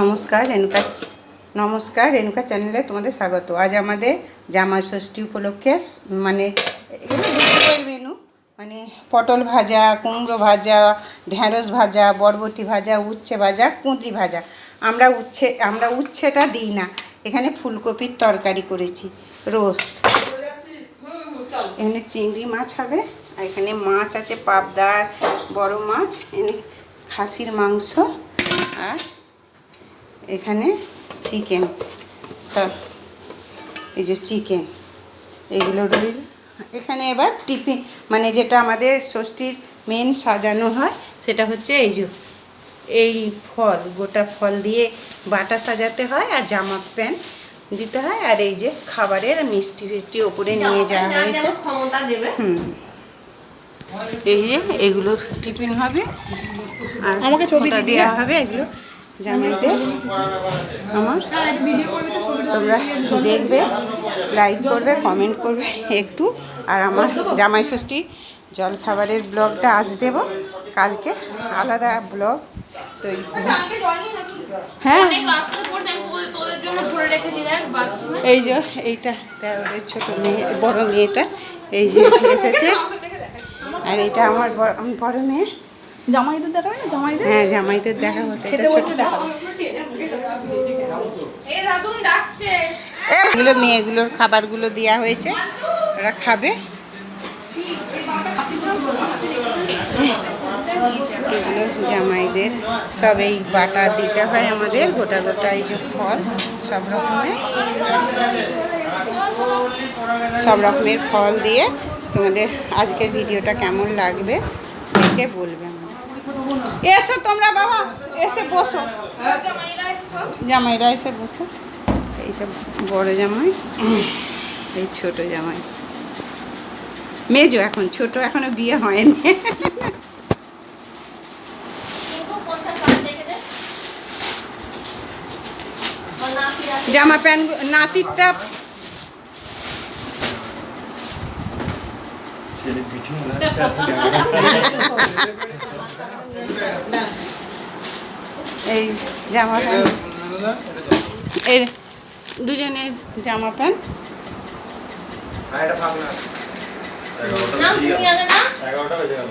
নমস্কার, রেণুকা নমস্কার, রেণুকা চ্যানেলে তোমাদের স্বাগত। আজ আমাদের জামা ষষ্ঠী উপলক্ষে মানে মেনু মানে পটল ভাজা, কুমড়ো ভাজা ঢ্যাঁড়স ভাজা, বরবটি ভাজা, উচ্ছে ভাজা, কুঁদরি ভাজা। আমরা উচ্ছে, আমরা উচ্ছেটা দিই না, এখানে ফুলকপির তরকারি করেছি, রোস্ট। এখানে চিংড়ি মাছ হবে, আর এখানে মাছ আছে, পাবদার, বড় মাছ এখানে খাসির মাংস, আর এখানে চিকেন। সব এই যে চিকেন এগুলো রইল এখানে এবার টিফিন মানে যেটা আমাদের ষষ্ঠীর মেন সাজানো হয় সেটা হচ্ছে এই যে এই ফল গোটা ফল দিয়ে বাটা সাজাতে হয় আর জামা প্যান্ট দিতে হয় আর এই যে খাবারের মিষ্টি ফিষ্টি ওপরে নিয়ে যাওয়া হয়েছে। হুম। এই যে এগুলো টিফিন হবে। আর আমাকে ছবি দেওয়া? হবে এগুলো জামাইদের আমার। তোমরা দেখবে লাইক করবে কমেন্ট করবে একটু। আর আমার জামাই ষষ্ঠী জলখাবারের ব্লগটা আজ দেব। কালকে আলাদা ব্লগ তৈরি হ্যাঁ। এই যে, এইটা ছোট মেয়ে, বড় মেয়েটা, এই যে এসেছে। আর এটা আমার বড় আমি বড় মেয়ে। জামাইদের দেখা হয় না? জামাইদের? হ্যাঁ জামাইদের দেখা হতো খেতে বসে দেখা এগুলো মেয়েগুলোর খাবারগুলো দেওয়া হয়েছে। ওরা খাবে। এগুলো জামাইদের। সব এই বাটা দিতে হয় আমাদের গোটা গোটা এই যে ফল সব রকমের। সব রকমের ফল দিয়ে তোমাদের আজকের ভিডিওটা কেমন লাগবে? দেখে বলবে এসো তোমরা বাবা, এসে বসো। জামাইরা এসে বসো। এইটা বড় জামাই, এই ছোট জামাই। মেজো এখন, ছোট এখনও বিয়ে হয়নি। জামা প্যান্ট, নাতিরটা ছেলে পিঠে লাগছে এই জামা প্যান্ট। এর দুজনের জামা। প্যান্ট। না। এগারোটা বেজে গেল।